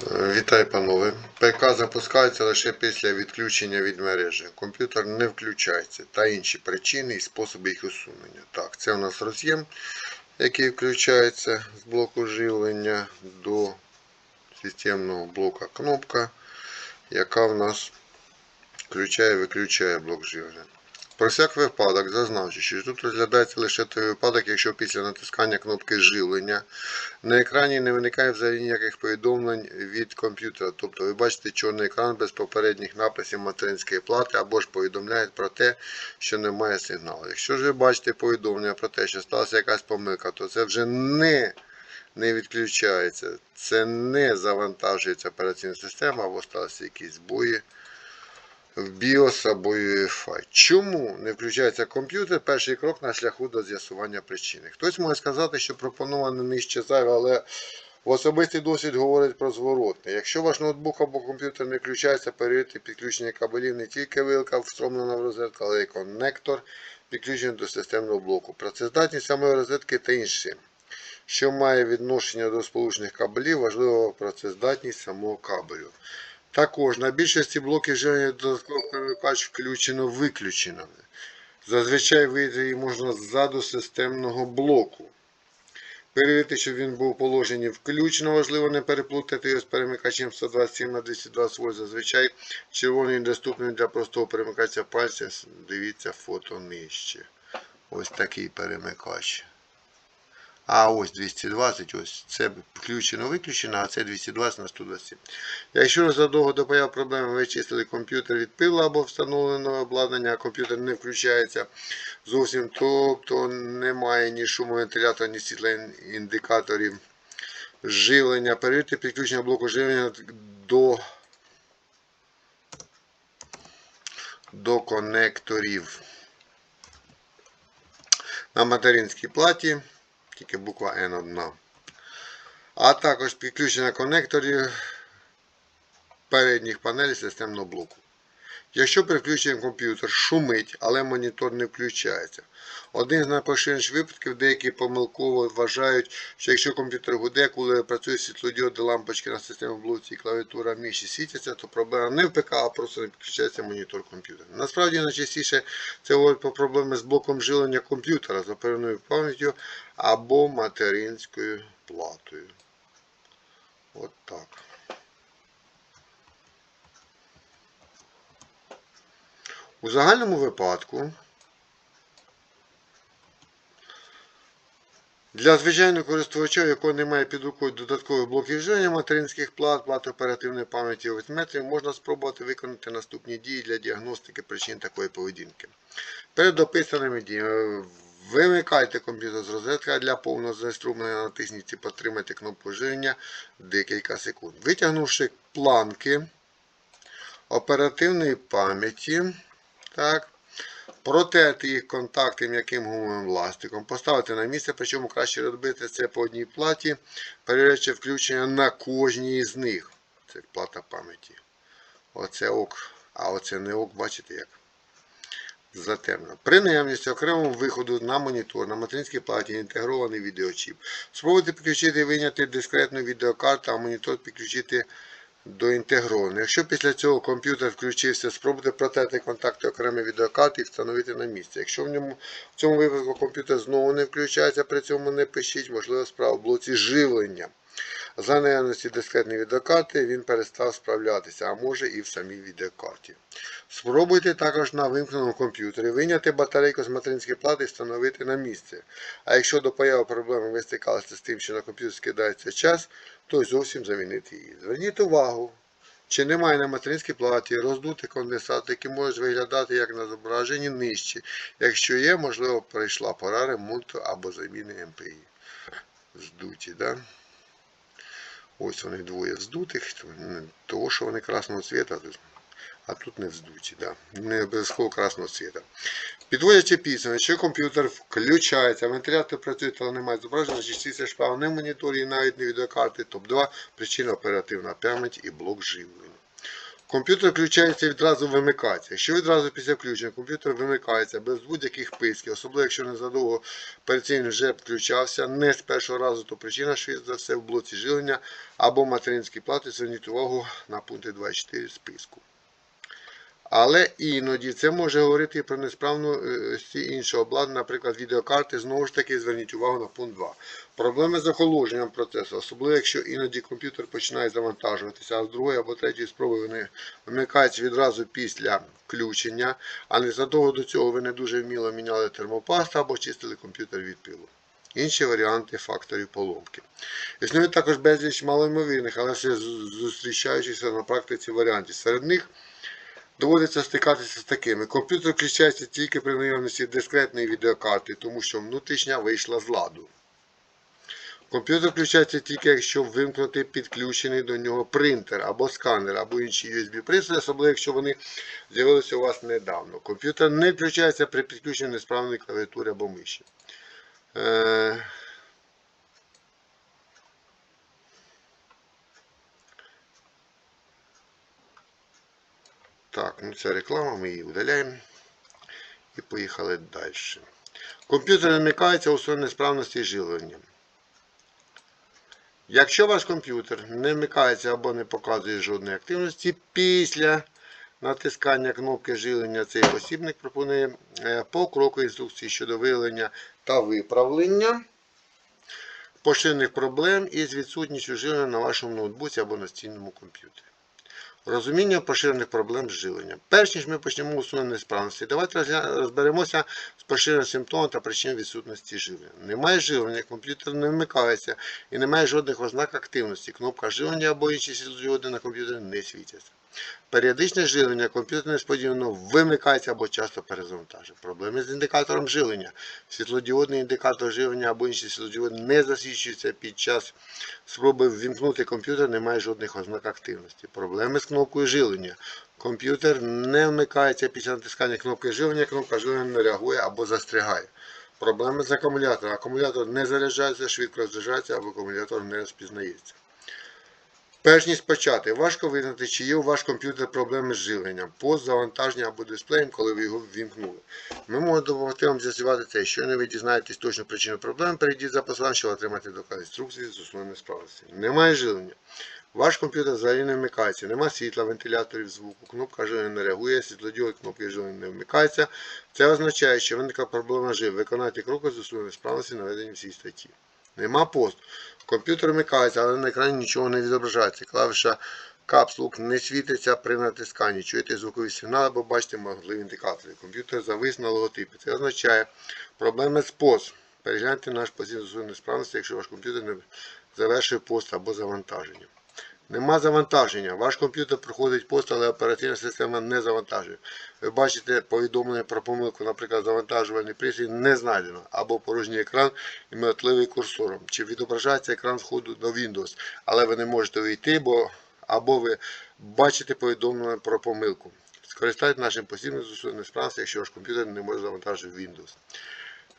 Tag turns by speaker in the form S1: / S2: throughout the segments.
S1: Вітаю, панове. ПК запускається лише після відключення від мережі. Комп'ютер не включається та інші причини і способи їх усунення. Так, це у нас роз'єм, який включається з блоку живлення до системного блока кнопка, яка в нас включає-виключає блок живлення. Про всяк випадок зазначу, що тут розглядається лише той випадок, якщо після натискання кнопки живлення на екрані не виникає взагалі ніяких повідомлень від комп'ютера. Тобто ви бачите чорний екран без попередніх написів материнської плати або ж повідомляють про те, що немає сигналу. Якщо ж ви бачите повідомлення про те, що сталася якась помилка, то це вже не не відключається, це не завантажується операційна система або сталися якісь збої в BIOS або UEFI. Чому не включається комп'ютер? Перший крок на шляху до з'ясування причини. Хтось може сказати, що пропоноване нижче зайве, але в особистий досвід говорить про зворотне. Якщо ваш ноутбук або комп'ютер не включається, перевірте підключення кабелів не тільки вилка встромлена в розетку, але й коннектор підключений до системного блоку. Працездатність самої розетки та інші. Що має відношення до сполучених кабелів, важлива працездатність самого кабелю. Також на більшості блоків живлення додатковий перемикач включено-виключено. Зазвичай вийти її можна ззаду системного блоку. Перевірити, щоб він був положений включено, важливо не переплутати його з перемикачем 127 на 220 вольт. Зазвичай червоний доступний для простого перемикача пальця. Дивіться фото нижче. Ось такий перемикач. А ось 220, ось це включено, виключено, а це 220 на 127. Якщо задовго до появи проблеми ви чистили комп'ютер від пила або встановленого обладнання, а комп'ютер не включається зовсім, тобто немає ні шуму вентилятора, ні світла індикаторів живлення, перевірте підключення блоку живлення до, до конекторів. На материнській платі тільки буква N одна. А також підключення конекторів передніх панелей системного блоку. Якщо при комп'ютер шумить, але монітор не включається. Один з найпоширеніших випадків, деякі помилково вважають, що якщо комп'ютер гуде, коли працює світлодіоди лампочки на системному блоці і клавіатура миші світяться, то проблема не в ПК, а просто не підключається монітор комп'ютера. Насправді найчастіше це говорить про проблеми з блоком живлення комп'ютера з оперативною пам'яттю або материнською платою. От так. У загальному випадку для звичайного користувача, якого немає під рукою додаткових блоків живлення материнських плат, плат оперативної пам'яті метрів, можна спробувати виконати наступні дії для діагностики причин такої поведінки. Перед описаними діями вимикайте комп'ютер з розетки, а для повного заінструмента натисніть і потримайте кнопку живлення декілька секунд. Витягнувши планки оперативної пам'яті, так. Протерти їх контакти м'яким гумовим ластиком, поставити на місце, причому краще робити це по одній платі, перевіряючи включення на кожній з них. Це плата пам'яті. Оце ок. А оце не ок, бачите як? Затемно. При наявності окремого виходу на монітор на материнській платі інтегрований відеочіп. Спробуйте підключити і виняти дискретну відеокарту, а монітор підключити до інтегрованого. Якщо після цього комп'ютер включився, спробуйте протерти контакти окремої відеокарти і встановити на місце. Якщо в ньому в цьому випадку комп'ютер знову не включається, при цьому не пишіть, можливо, справа в блоці живлення. За наявності дискретної відеокарти він перестав справлятися, а може і в самій відеокарті. Спробуйте також на вимкненому комп'ютері виняти батарейку з материнської плати і встановити на місце. А якщо до появи проблеми ви стикалися з тим, що на комп'ютер скидається час, то й зовсім замінити її. Зверніть увагу, чи немає на материнській платі роздутих конденсатів, які можуть виглядати як на зображенні нижче. Якщо є, можливо, прийшла пора ремонту або заміни МПІ. Здуті, да? Ось вони двоє вздутих, того, що вони красного цвіта, а тут не вздуті, да. не обов'язково красного цвіта. Підводячи підсумок, що комп'ютер включається, вентилятор працює, але немає зображення, частіця справа не в моніторі навіть не відеокарти, топ-2 причина оперативна пам'ять і блок живлення. Комп'ютер включається і відразу вимикається. Якщо відразу після включення комп'ютер вимикається без будь-яких писків, особливо якщо незадовго перед вже включався, не з першого разу, то причина що за все в блоці жилення або материнській плати, Зверніть увагу на пункти 24 списку. Але іноді це може говорити про несправності іншого обладнання, наприклад, відеокарти. Знову ж таки, зверніть увагу на пункт 2. Проблеми з охолодженням процесу, особливо якщо іноді комп'ютер починає завантажуватися, а з другої або третьої спроби вони вимикаються відразу після включення, а незадовго до цього ви не дуже вміло міняли термопасту або чистили комп'ютер від пилу. Інші варіанти факторів поломки. Існує також безліч малоймовірних, але все зустрічаючихся на практиці варіантів. Серед них Доводиться стикатися з такими. Комп'ютер включається тільки при наявності дискретної відеокарти, тому що внутрішня вийшла з ладу. Комп'ютер включається тільки, якщо вимкнути підключений до нього принтер або сканер, або інші USB-пристрої, особливо якщо вони з'явилися у вас недавно. Комп'ютер не включається при підключенні несправної клавіатури або миші. Е... Так, ну це реклама, ми її видаляємо. І поїхали далі. Комп'ютер не вмикається у своїй несправності живлення. Якщо ваш комп'ютер не вмикається або не показує жодної активності, після натискання кнопки живлення цей посібник пропонує е, по кроку інструкції щодо виявлення та виправлення поширених проблем із відсутністю живлення на вашому ноутбуці або настільному комп'ютері. Розуміння поширених проблем з живленням. Перш ніж ми почнемо усунення несправності, давайте розберемося з поширенням симптомів та причин відсутності живлення. Немає живлення, комп'ютер не вмикається і немає жодних ознак активності. Кнопка живлення або інші світлодіоди на комп'ютері не світяться. Періодичне живлення комп'ютер несподівано вимикається або часто перезавантажує. Проблеми з індикатором живлення. Світлодіодний індикатор живлення або інші світлодіоди не засвідчуються під час спроби ввімкнути комп'ютер, немає жодних ознак активності. Проблеми з кнопкою живлення. Комп'ютер не вмикається після натискання кнопки живлення, кнопка живлення не реагує або застрягає. Проблеми з акумулятором. Акумулятор не заряджається, швидко розряджається або акумулятор не розпізнається. Перш ніж почати, важко визнати, чи є у ваш комп'ютер проблеми з живленням, пост, завантаження або дисплеєм, коли ви його ввімкнули. Ми можемо допомогти вам з'ясувати це. Якщо не ви дізнаєтесь точну причину проблем, перейдіть за посиланням, щоб отримати доказ інструкції з основної справності. Немає живлення. Ваш комп'ютер взагалі не вмикається, нема світла, вентиляторів звуку, кнопка живлення не реагує, світлодіод кнопки живлення не вмикається. Це означає, що виникла проблема жив. Виконайте кроки з основної справності, наведені в цій статті. Нема посту. Комп'ютер вмикається, але на екрані нічого не відображається. Клавіша капслук не світиться при натисканні. Чуєте звукові сигнали або бачите можливі індикатори. Комп'ютер завис на логотипі. Це означає проблеми з POS. Перегляньте наш позицію несправності, якщо ваш комп'ютер не завершив пост або завантаження. Нема завантаження. Ваш комп'ютер проходить пост, але операційна система не завантажує. Ви бачите повідомлення про помилку, наприклад, завантажувальний пристрій не знайдено, або порожній екран і мертливий курсором. Чи відображається екран входу до Windows, але ви не можете вийти, бо або ви бачите повідомлення про помилку. Скористайтесь нашим постійним зусиллям несправності, якщо ваш комп'ютер не може завантажити Windows.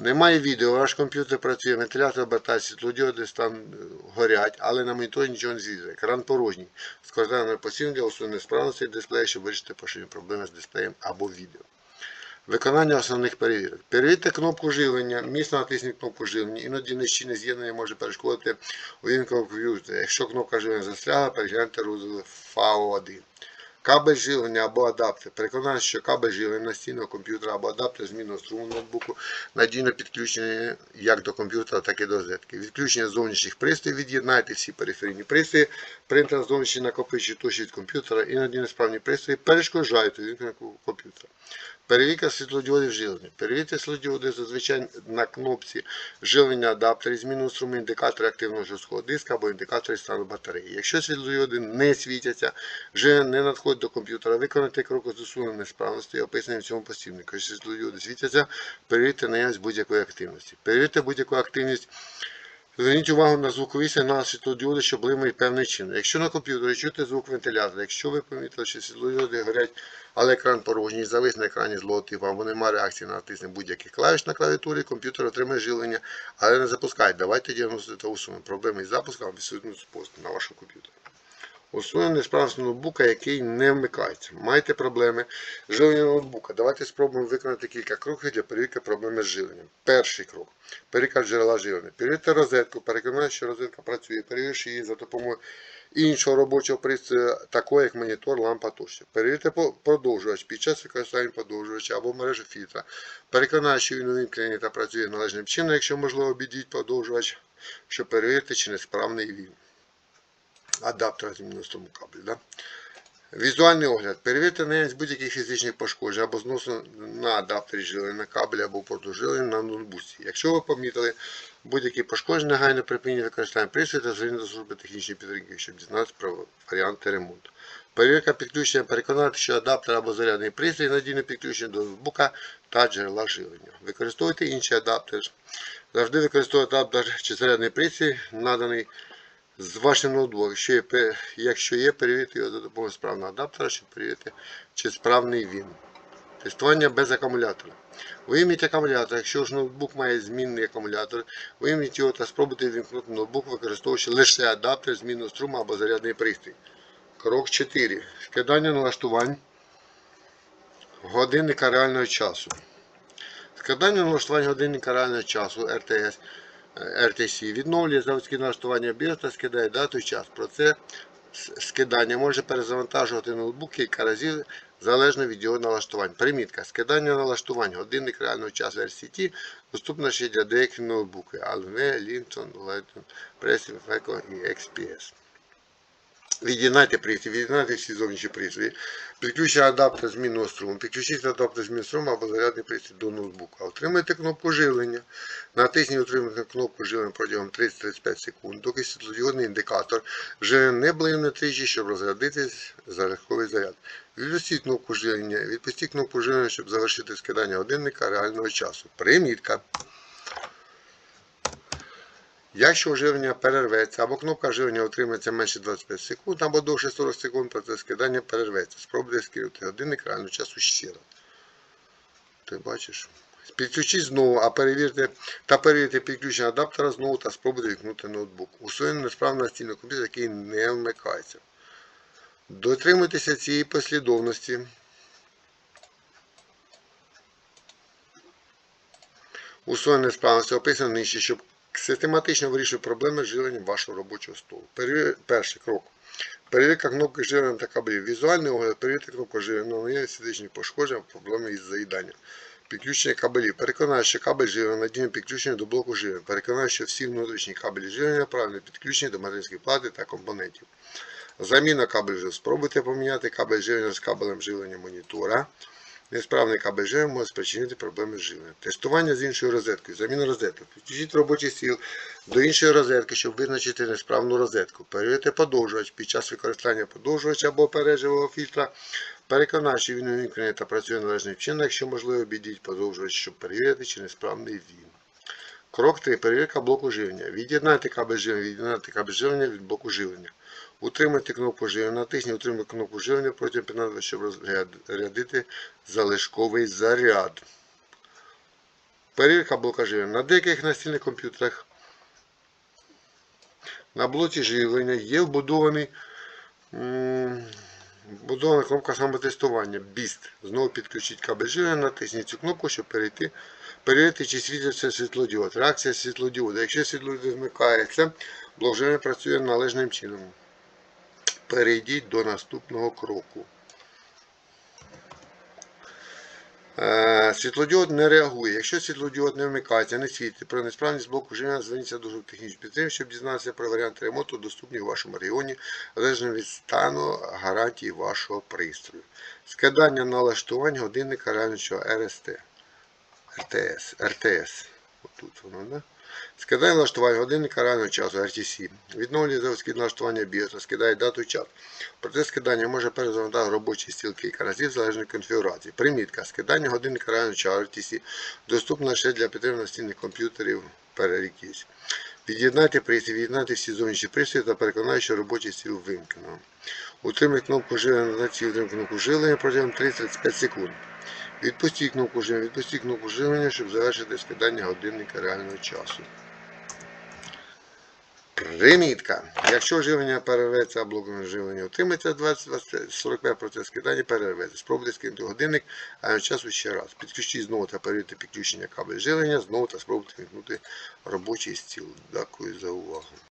S1: Немає відео, ваш комп'ютер працює, вентилятор обертається, світлодіоди там е, горять, але на моніторі нічого не звідує. Екран порожній. Постійно для усунення несправності дисплею, щоб вирішити поширені проблеми з дисплеєм або відео. Виконання основних перевірок. Перевірте кнопку живлення, міцно натисніть кнопку живлення, іноді нещільне з'єднання може перешкодити увімкнення комп'ютера. Якщо кнопка живлення застрягла, перегляньте розділ FAO1. Кабель живлення або адаптер. Переконайтеся, що кабель живлення настійного комп'ютера або адаптер змінного струму ноутбуку надійно підключені як до комп'ютера, так і до розетки. Відключення зовнішніх пристроїв від'єднайте всі периферійні пристрої, принтер зовнішній накопичує туші від комп'ютера, і надійно справні пристрої перешкоджають увімкнення комп'ютера. Перевірка світлодіодів живлення. Перевірте світлодіоди зазвичай на кнопці живлення адаптері, зміну струму індикатора активного жорсткого диска або індикатори стану батареї. Якщо світлодіоди не світяться, живлення не надходить до комп'ютера, виконайте крок з усунення несправності, описані в цьому посібнику. Якщо світлодіоди світяться, перевірте наявність будь-якої активності. Перевірте будь-яку активність. Зверніть увагу на звукові сигнали світлодіоди, що блимає певний чин. Якщо на комп'ютері чути звук вентилятора, якщо ви помітили, що світлодіоди горять, але екран порожній, завис на екрані злоти, вам або немає реакції на натиснення будь-яких клавіш на клавіатурі, комп'ютер отримає живлення, але не запускає. Давайте діагностити та усунемо проблеми із запуском відсутність пост на вашому комп'ютері. Усунення несправності ноутбука, який не вмикається. Маєте проблеми з живленням ноутбука. Давайте спробуємо виконати кілька кроків для перевірки проблеми з живленням. Перший крок. Перевірка джерела живлення. Перевірте розетку, переконайте, що розетка працює, перевірши її за допомогою іншого робочого пристрою, такого як монітор, лампа тощо. Перевірте продовжувач під час використання подовжувача або мережі фільтра. Переконайте, що він увімкнений та працює належним чином, якщо можливо, обійдіть подовжувач, щоб перевірити, чи несправний він. Адаптер зміну струму кабель. Да? Візуальний огляд. Перевірте наявність будь-яких фізичних пошкоджень або зносу на адаптері жилення, на кабелі або порту на ноутбуці. Якщо ви помітили будь-які пошкодження, негайно припиніть використання пристрою та зверніть до служби технічної підтримки, щоб дізнатися про варіанти ремонту. Перевірка підключення. Переконати, що адаптер або зарядний пристрій надійно підключений до ноутбука та джерела живлення. Використовуйте інший адаптер. Завжди використовуйте адаптер чи зарядний пристрій, наданий з вашим ноутбуком. Якщо є, якщо є, перевірте його за допомогою справного адаптера, щоб перевірити, чи справний він. Тестування без акумулятора. Вийміть акумулятор. Якщо ж ноутбук має змінний акумулятор, вийміть його та спробуйте вімкнути ноутбук, використовуючи лише адаптер змінного струму або зарядний пристрій. Крок 4. Скидання налаштувань годинника реального часу. Складання налаштування годинника реального часу RTS, RTC відновлює заводські налаштування BIOS та скидає дату і час. Про це скидання може перезавантажувати ноутбук кілька разів залежно від його налаштувань. Примітка. Скидання налаштувань годинник реального часу RCT доступно ще для деяких ноутбуків Alve, Linton, Lighton, Pressing, Feco і XPS. Від'єднайте пристрій, від'єднайте всі зовнішні пристрої. Підключення адаптер змінного струму. Підключіть адаптер змінного струму або зарядний пристрій до ноутбука. Отримайте кнопку живлення. Натисніть утримати кнопку живлення протягом 30-35 секунд, доки світлодіодний індикатор вже не блимне тричі, щоб розрядити залишковий заряд. Відпустіть кнопку живлення, відпустіть кнопку живлення, щоб завершити скидання годинника реального часу. Примітка. Якщо живлення перерветься або кнопка живлення отримається менше 25 секунд або довше 40 секунд, то це скидання перерветься. Спробуйте скинути годинник реального часу ще раз. Ти бачиш? Підключіть знову, а перевірте та перевірте підключення адаптера знову та спробуйте вікнути ноутбук. Усунення несправного настільного комп'ютера, який не вмикається. Дотримуйтеся цієї послідовності. Усунення несправності описано нижче, щоб систематично вирішувати проблеми з живленням вашого робочого столу. Перший крок. Перевірка кнопки живлення та кабелів. Візуальний огляд, перевірте кнопку живлення на наявність фізичних пошкоджень, проблеми із заїданням. Підключення кабелів. Переконаю, що кабель живлення надійно підключений до блоку живлення. Переконаю, що всі внутрішні кабелі живлення правильно підключені до материнської плати та компонентів. Заміна живлення. Спробуйте поміняти кабель живлення з кабелем живлення монітора. Несправний кабель живлення може спричинити проблеми з живленням. Тестування з іншою розеткою. Заміна розетки. Підключіть робочий стіл до іншої розетки, щоб визначити несправну розетку. Перевірте подовжувач під час використання подовжувача або переживого фільтра. Переконайте, що він увімкнений та працює належним чином, якщо можливо, обійдіть подовжувач, щоб перевірити, чи несправний він. Крок 3. Перевірка блоку живлення. Від'єднайте кабель живлення, від'єднайте кабель живлення від блоку живлення. Утримайте кнопку живлення, натисніть утримайте кнопку живлення протягом 15 щоб розрядити залишковий заряд. Перевірка блока живлення. На деяких настільних комп'ютерах на блоці живлення є вбудована кнопка самотестування BIST. Знову підключіть кабель живлення, натисніть цю кнопку, щоб перейти, перевірити, чи світиться світлодіод. Реакція світлодіода. Якщо світлодіод вмикається, блок живлення працює належним чином. Перейдіть до наступного кроку. Е, Світлодіод не реагує. Якщо світлодіод не вмикається, не світить, про несправність блоку живлення зверніться до технічної підтримки, щоб дізнатися про варіанти ремонту, доступні у вашому регіоні, залежно від стану гарантії вашого пристрою. Скидання налаштувань годинника реального РСТ. РТС. РТС. Отут воно, да? Скидає налаштування годинника реального часу RTC. Відновлює заводські налаштування BIOS, скидає дату час. Процес скидання може перезавантажити робочий стіл кілька разів залежно від конфігурації. Примітка. Скидання годинника реального часу RTC доступно лише для підтримки настільних комп'ютерів перерікість. Від'єднайте пристрій, від'єднайте всі зовнішні пристрої та переконайте, що робочий стіл вимкнено. Утримайте кнопку живлення на утримайте кнопку живлення протягом 30-35 секунд. Відпустіть кнопку живлення, відпустіть кнопку живлення, щоб завершити скидання годинника реального часу. Примітка. Якщо живлення перерветься, а блоком живлення отримається 20 45 процес скидання перерветься. Спробуйте скинути годинник, а часу ще раз. Підключіть знову та перевірте підключення кабель живлення, знову та спробуйте вимкнути робочий стіл. Дякую за увагу.